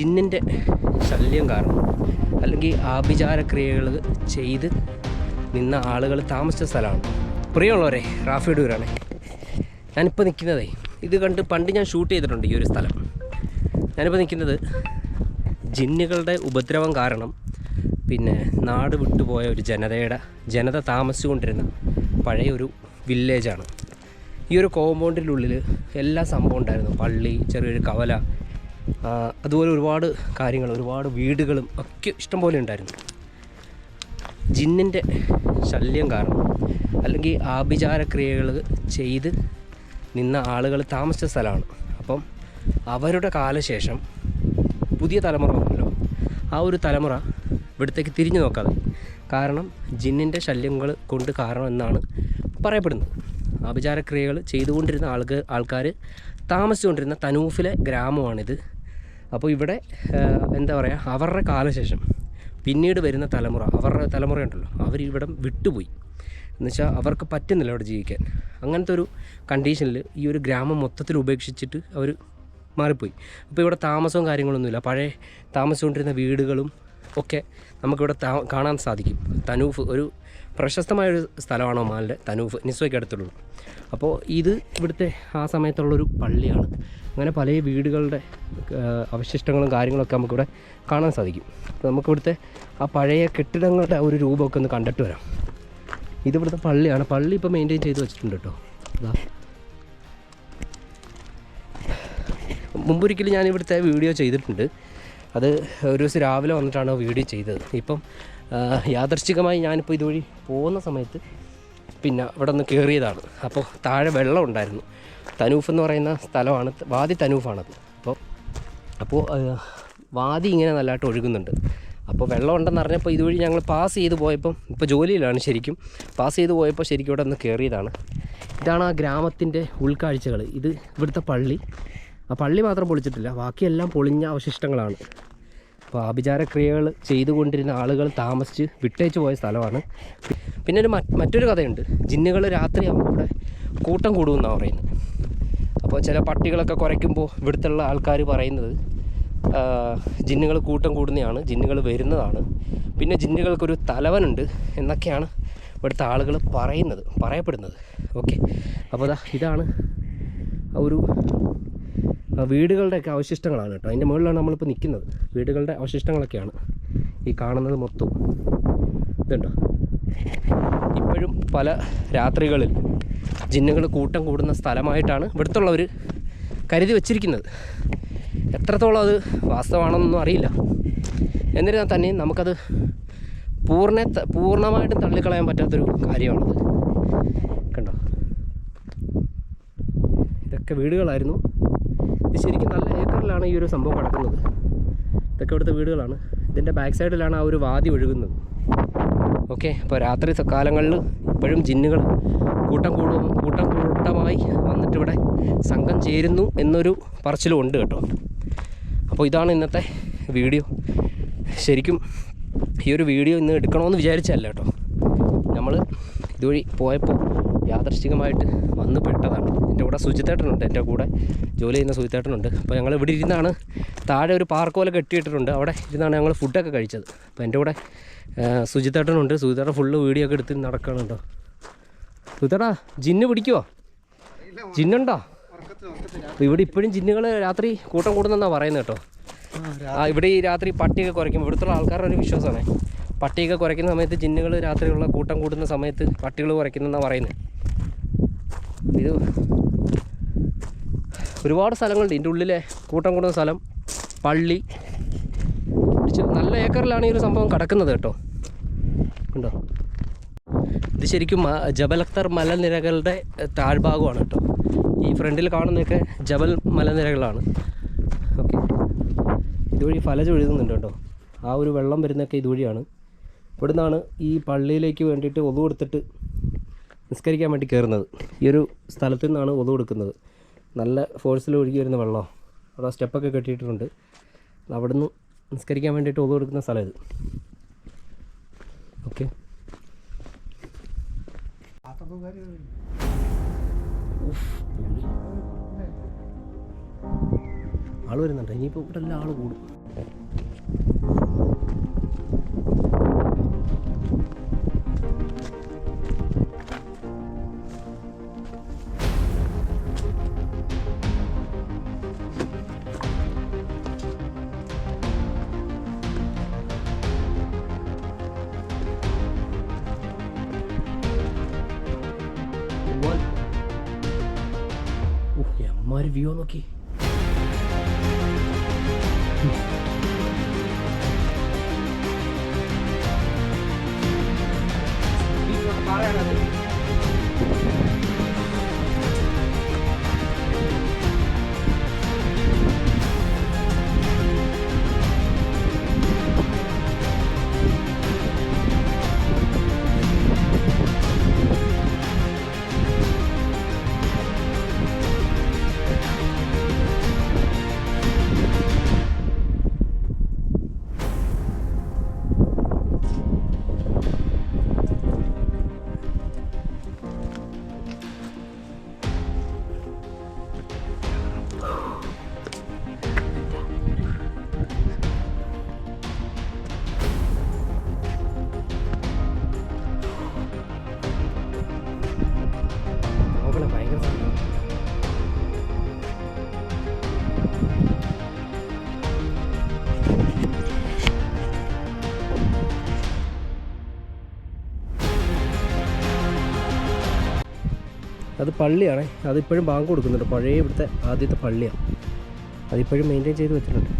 ജിന്നിന്റെ ശല്യം കാരണം അല്ലെങ്കിൽ ആഭിചാരക്രിയകൾ ചെയ്ത് നിന്ന ആളുകൾ താമസിച്ച സ്ഥലമാണ്. പ്രിയമുള്ളവരെ റാഫിയുടെ ഊരാണ് ഞാനിപ്പോൾ നിൽക്കുന്നതേ ഇത് കണ്ട് പണ്ട് ഞാൻ ഷൂട്ട് ചെയ്തിട്ടുണ്ട് ഈ ഒരു സ്ഥലം. ഞാനിപ്പോൾ നിൽക്കുന്നത് ജിന്നുകളുടെ ഉപദ്രവം കാരണം പിന്നെ നാട് വിട്ടുപോയ ഒരു ജനതയുടെ ജനത താമസിച്ചുകൊണ്ടിരുന്ന പഴയ ഒരു വില്ലേജാണ് ഈ ഒരു കോമ്പൗണ്ടിനുള്ളിൽ എല്ലാ സംഭവം ഉണ്ടായിരുന്നു. പള്ളി ചെറിയൊരു കവല അതുപോലെ ഒരുപാട് കാര്യങ്ങൾ ഒരുപാട് വീടുകളും ഒക്കെ ഇഷ്ടംപോലെ ഉണ്ടായിരുന്നു. ജിന്നിന്റെ ശല്യം കാരണം അല്ലെങ്കിൽ ആഭിചാരക്രിയകൾ ചെയ്ത് നിന്ന ആളുകൾ താമസിച്ച സ്ഥലമാണ്. അപ്പം അവരുടെ കാലശേഷം പുതിയ തലമുറ വന്നല്ലോ. ആ ഒരു തലമുറ ഇവിടത്തേക്ക് തിരിഞ്ഞു നോക്കാതെ. കാരണം ജിന്നിന്റെ ശല്യങ്ങൾ കൊണ്ട് കാരണം എന്നാണ് പറയപ്പെടുന്നത്. ആഭിചാരക്രിയകൾ ചെയ്തുകൊണ്ടിരുന്ന ആൾക്ക് ആൾക്കാർ താമസിച്ചുകൊണ്ടിരുന്ന തനൂഫിലെ ഗ്രാമമാണിത്. അപ്പോൾ ഇവിടെ എന്താ പറയുക അവരുടെ കാലശേഷം പിന്നീട് വരുന്ന തലമുറ അവരുടെ തലമുറയുണ്ടല്ലോ അവർ ഇവിടെ വിട്ടുപോയി. എന്നുവെച്ചാൽ അവർക്ക് പറ്റുന്നില്ല അവിടെ ജീവിക്കാൻ. അങ്ങനത്തെ ഒരു കണ്ടീഷനിൽ ഈ ഒരു ഗ്രാമം മൊത്തത്തിൽ ഉപേക്ഷിച്ചിട്ട് അവർ മാറിപ്പോയി. അപ്പോൾ ഇവിടെ താമസവും കാര്യങ്ങളൊന്നുമില്ല. പഴയ താമസിച്ചുകൊണ്ടിരുന്ന വീടുകളും ഒക്കെ നമുക്കിവിടെ കാണാൻ സാധിക്കും. തനൂഫ് ഒരു പ്രശസ്തമായൊരു സ്ഥലമാണ് ഒമാലിന്റെ തനൂഫ്? നിസ്വയ്ക്ക് അടുത്തുള്ളത് അപ്പോൾ ഇത് ഇവിടുത്തെ ആ സമയത്തുള്ളൊരു പള്ളിയാണ്. അങ്ങനെ പല വീടുകളുടെ അവശിഷ്ടങ്ങളും കാര്യങ്ങളൊക്കെ നമുക്കിവിടെ കാണാൻ സാധിക്കും. അപ്പോൾ നമുക്കിവിടുത്തെ ആ പഴയ കെട്ടിടങ്ങളുടെ ഒരു രൂപമൊക്കെ ഒന്ന് കണ്ടിട്ട് വരാം. ഇത് പള്ളിയാണ്. പള്ളി ഇപ്പോൾ മെയിന്റെയിൻ ചെയ്ത് വെച്ചിട്ടുണ്ട് കേട്ടോ. അതാ മുമ്പൊരിക്കലും ഞാൻ ഇവിടുത്തെ വീഡിയോ ചെയ്തിട്ടുണ്ട്. അത് ഒരു ദിവസം രാവിലെ വന്നിട്ടാണ് വീഡിയോ ചെയ്തത്. ഇപ്പം യാദർശികമായി ഞാനിപ്പോൾ ഇതുവഴി പോകുന്ന സമയത്ത് പിന്നെ ഇവിടെ നിന്ന് കയറിയതാണ് അപ്പോൾ താഴെ വെള്ളം ഉണ്ടായിരുന്നു. തനൂഫ് എന്ന് പറയുന്ന സ്ഥലമാണ് വാദി തനൂഫാണത്. അപ്പോൾ അപ്പോൾ വാദി ഇങ്ങനെ നല്ലതായിട്ട് ഒഴുകുന്നുണ്ട്. അപ്പോൾ വെള്ളം ഉണ്ടെന്ന് അറിഞ്ഞപ്പോൾ ഇതുവഴി ഞങ്ങൾ പാസ് ചെയ്ത് പോയപ്പം ഇപ്പോൾ ജോലിയിലാണ് ശരിക്കും. പാസ് ചെയ്ത് പോയപ്പോൾ ശരിക്കും ഇവിടെ നിന്ന് കയറിയതാണ് ഇതാണ് ആ ഗ്രാമത്തിന്റെ ഉൾക്കാഴ്ചകൾ ഇത് ഇവിടുത്തെ പള്ളി. ആ പള്ളി മാത്രം പൊളിച്ചിട്ടില്ല. ബാക്കിയെല്ലാം പൊളിഞ്ഞ അവശിഷ്ടങ്ങളാണ്. അപ്പോൾ ആഭിചാരക്രിയകൾ ചെയ്തുകൊണ്ടിരുന്ന ആളുകൾ താമസിച്ച് വിട്ടേച്ച് പോയ സ്ഥലമാണ്. പിന്നെ ഒരു മറ്റൊരു കഥയുണ്ട്. ജിന്നുകൾ രാത്രിയാകുമ്പോൾ ഇവിടെ കൂട്ടം കൂടുമെന്നാണ് പറയുന്നത്. അപ്പോൾ ചില പട്ടികളൊക്കെ കുറയ്ക്കുമ്പോൾ ഇവിടുത്തുള്ള ആൾക്കാർ പറയുന്നത് ജിന്നുകൾ കൂട്ടം കൂടുന്നതാണ് ജിന്നുകൾ വരുന്നതാണ്. പിന്നെ ജിന്നുകൾക്കൊരു തലവനുണ്ട് എന്നൊക്കെയാണ് ഇവിടുത്തെ ആളുകൾ പറയുന്നത് പറയപ്പെടുന്നത്. ഓക്കെ. അപ്പോൾ ഇതാണ് ഒരു വീടുകളുടെയൊക്കെ അവശിഷ്ടങ്ങളാണ് കേട്ടോ. അതിന്റെ മുകളിലാണ് നമ്മളിപ്പോൾ നിൽക്കുന്നത്. വീടുകളുടെ അവശിഷ്ടങ്ങളൊക്കെയാണ് ഈ കാണുന്നത് മൊത്തം. ഇതുണ്ടോ? ഇപ്പോഴും പല രാത്രികളിൽ ജിന്നുകൾ കൂട്ടം കൂടുന്ന സ്ഥലമായിട്ടാണ് ഇവിടുത്തുള്ളവർ കരുതി വച്ചിരിക്കുന്നത്. എത്രത്തോളം അത് വാസ്തവമാണെന്നൊന്നും അറിയില്ല. എന്നിരുന്നാൽ തന്നെ നമുക്കത് പൂർണ പൂർണമായിട്ടും തള്ളിക്കളയാൻ പറ്റാത്തൊരു കാര്യമാണത്. കണ്ടോ? ഇതൊക്കെ വീടുകളായിരുന്നു. ഇത് ശരിക്കും നല്ല ഏക്കറിലാണ് ഈ ഒരു സംഭവം കിടക്കുന്നത് ഇതൊക്കെ ഇവിടുത്തെ വീടുകളാണ്. ഇതിന്റെ ബാക്ക് സൈഡിലാണ് ആ ഒരു വാതി ഒഴുകുന്നത്. ഓക്കെ അപ്പോൾ രാത്രി കാലങ്ങളിൽ ഇപ്പോഴും ജിന്നുകൾ കൂട്ടം കൂടും കൂട്ടം കൂട്ടമായി വന്നിട്ട് ഇവിടെ സംഘം ചേരുന്നു എന്നൊരു പറച്ചിലും ഉണ്ട് കേട്ടോ. അപ്പോൾ ഇതാണ് ഇന്നത്തെ വീഡിയോ. ശരിക്കും ഈ ഒരു വീഡിയോ ഇന്ന് എടുക്കണമെന്ന് വിചാരിച്ചല്ല കേട്ടോ. നമ്മൾ ഇതുവഴി പോയപ്പോൾ യാദർശികമായിട്ട് വന്ന് പെട്ടതാണ്. എന്റെ കൂടെ സുജിത്തേട്ടനുണ്ട് എന്റെ കൂടെ ജോലി ചെയ്യുന്ന സുജിത്തേട്ടനുണ്ട്. അപ്പോൾ ഞങ്ങൾ ഇവിടെ ഇരുന്നാണ് താഴെ ഒരു പാർക്ക് പോലെ കെട്ടിയിട്ടിട്ടുണ്ട്. അവിടെ ഇരുന്നാണ് ഞങ്ങൾ ഫുഡൊക്കെ കഴിച്ചത്. അപ്പോൾ എന്റെ കൂടെ സുജിത്തേട്ടനുണ്ട്. സുജിത്തേട്ടൻ ഫുള്ള് വീഡിയോ ഒക്കെ എടുത്ത് നടക്കണുണ്ടോ സുജിത്തേട്ടാ ജിന്ന് പിടിക്കുമോ ജിന്നുണ്ടോ അപ്പോൾ ഇവിടെ ഇപ്പോഴും ജിന്നുകൾ രാത്രി കൂട്ടം കൂടുന്നെന്നാണ് പറയുന്നത് കേട്ടോ. ആ ഇവിടെ ഈ രാത്രി പട്ടിയൊക്കെ കുറയ്ക്കും ഇവിടുത്തെ ആൾക്കാരുടെ ഒരു വിശ്വാസമാണ്. പട്ടിയൊക്കെ കുറയ്ക്കുന്ന സമയത്ത് ജിന്നുകൾ രാത്രിയുള്ള കൂട്ടം കൂടുന്ന സമയത്ത് പട്ടികൾ കുറയ്ക്കുന്നെന്നാണ് പറയുന്നത്. ഇത് ഒരുപാട് സ്ഥലങ്ങളുണ്ട്. ഇതിന്റെ ഉള്ളിലെ കൂട്ടം കൂടുന്ന സ്ഥലം പള്ളി. നല്ല ഏക്കറിലാണ് ഈ ഒരു സംഭവം കിടക്കുന്നത് കേട്ടോ. ഉണ്ടോ ഇത് ശരിക്കും ജബൽ അക്തർ മലനിരകളുടെ താഴ്ഭാഗമാണ് കേട്ടോ. ഈ ഫ്രണ്ടിൽ കാണുന്നതൊക്കെ ജബൽ മലനിരകളാണ്. ഓക്കെ. ഇതുവഴി ഫലജ ഒഴുകുന്നുണ്ട് കേട്ടോ. ആ ഒരു വെള്ളം വരുന്നതൊക്കെ ഇതുവഴിയാണ്. ഇവിടെ നിന്നാണ് ഈ പള്ളിയിലേക്ക് വേണ്ടിയിട്ട് ഒതു കൊടുത്തിട്ട് നിസ്കരിക്കാൻ വേണ്ടി കയറുന്നത്. ഈ ഒരു സ്ഥലത്തു നിന്നാണ് ഒതു കൊടുക്കുന്നത്. നല്ല ഫോഴ്സിൽ ഒഴുകി വരുന്ന വെള്ളം അവിടെ സ്റ്റെപ്പൊക്കെ കെട്ടിയിട്ടുണ്ട് അവിടെ നിന്ന് നിസ്കരിക്കാൻ വേണ്ടിയിട്ട് ഒതു കൊടുക്കുന്ന സ്ഥലം ഇത്. ഓക്കെ. ആൾ വരുന്നുണ്ട്. ഇനിയിപ്പോൾ ഇവിടെ എല്ലാം ആൾ കൂടും. maior violo aqui. അത് പള്ളിയാണേ. അതിപ്പോഴും ബാങ്ക് കൊടുക്കുന്നുണ്ട്. പഴയ ഇവിടുത്തെ ആദ്യത്തെ പള്ളിയാണ് അതിപ്പോഴും മെയിന്റെയിൻ ചെയ്ത് വെച്ചിട്ടുണ്ട്.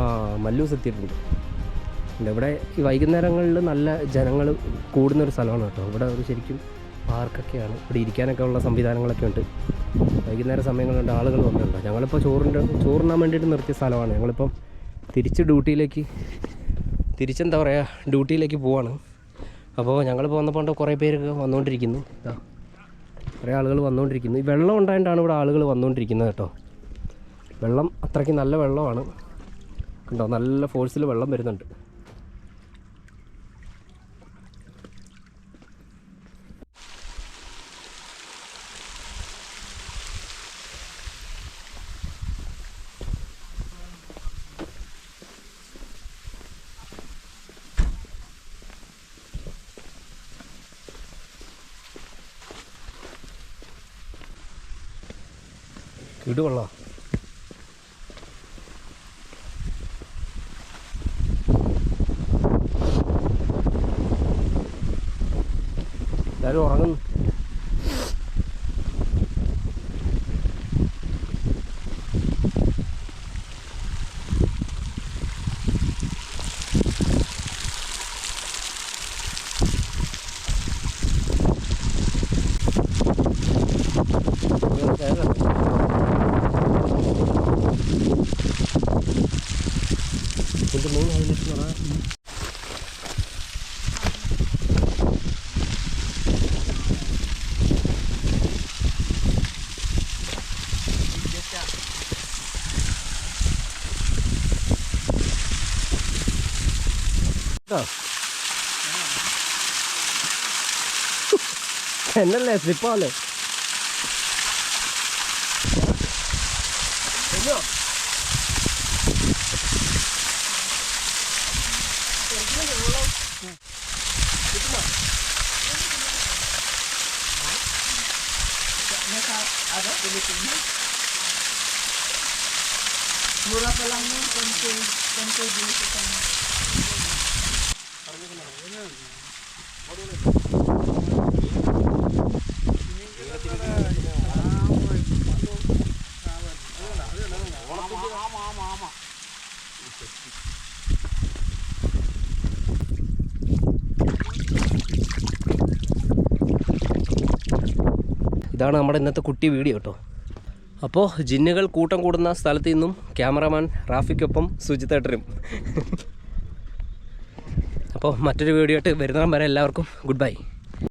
ആ മല്ലൂസ് എത്തിയിട്ടുണ്ട് ഇവിടെ ഈ വൈകുന്നേരങ്ങളിൽ നല്ല ജനങ്ങൾ കൂടുന്നൊരു സ്ഥലമാണ് കേട്ടോ. ഇവിടെ ഒരു ശരിക്കും പാർക്കൊക്കെയാണ്. ഇവിടെ ഇരിക്കാനൊക്കെ ഉള്ള സംവിധാനങ്ങളൊക്കെ ഉണ്ട്. വൈകുന്നേര സമയങ്ങളുണ്ട് ആളുകൾ വന്നിട്ടുണ്ട്. ഞങ്ങളിപ്പോൾ ചോറിന്റെ ചോറിനാൻ വേണ്ടിയിട്ട് നിർത്തിയ സ്ഥലമാണ്. ഞങ്ങളിപ്പം തിരിച്ച് ഡ്യൂട്ടിയിലേക്ക് തിരിച്ചെന്താ പറയുക ഡ്യൂട്ടിയിലേക്ക് പോവാണ്. അപ്പോൾ ഞങ്ങളിപ്പോൾ വന്നപ്പോൾ കുറേ പേരൊക്കെ വന്നുകൊണ്ടിരിക്കുന്നു കുറേ ആളുകൾ വന്നുകൊണ്ടിരിക്കുന്നു ഈ വെള്ളം ഉണ്ടായതുകൊണ്ടാണ് ഇവിടെ ആളുകൾ വന്നുകൊണ്ടിരിക്കുന്നത് കേട്ടോ. വെള്ളം അത്രയ്ക്ക് നല്ല വെള്ളമാണ്. കണ്ടോ നല്ല ഫോഴ്സിൽ വെള്ളം വരുന്നുണ്ട്. ഇടുവെള്ളം? എല്ലാവരും ഉറങ്ങുന്നു. എന്നല്ലേ സ്ലിപ്പാവല്ലേ Mura pa lang yun, 10k, 10k dito sa ഇതാണ് നമ്മുടെ ഇന്നത്തെ കുട്ടി വീഡിയോ കേട്ടോ. അപ്പോൾ ജിന്നുകൾ കൂട്ടം കൂടുന്ന സ്ഥലത്ത് നിന്നും ക്യാമറമാൻ റാഫിക്കൊപ്പം സുജിത്തേട്ടനും. അപ്പോൾ മറ്റൊരു വീഡിയോ ആയിട്ട് വരുന്നിടം വരെ എല്ലാവർക്കും ഗുഡ് ബൈ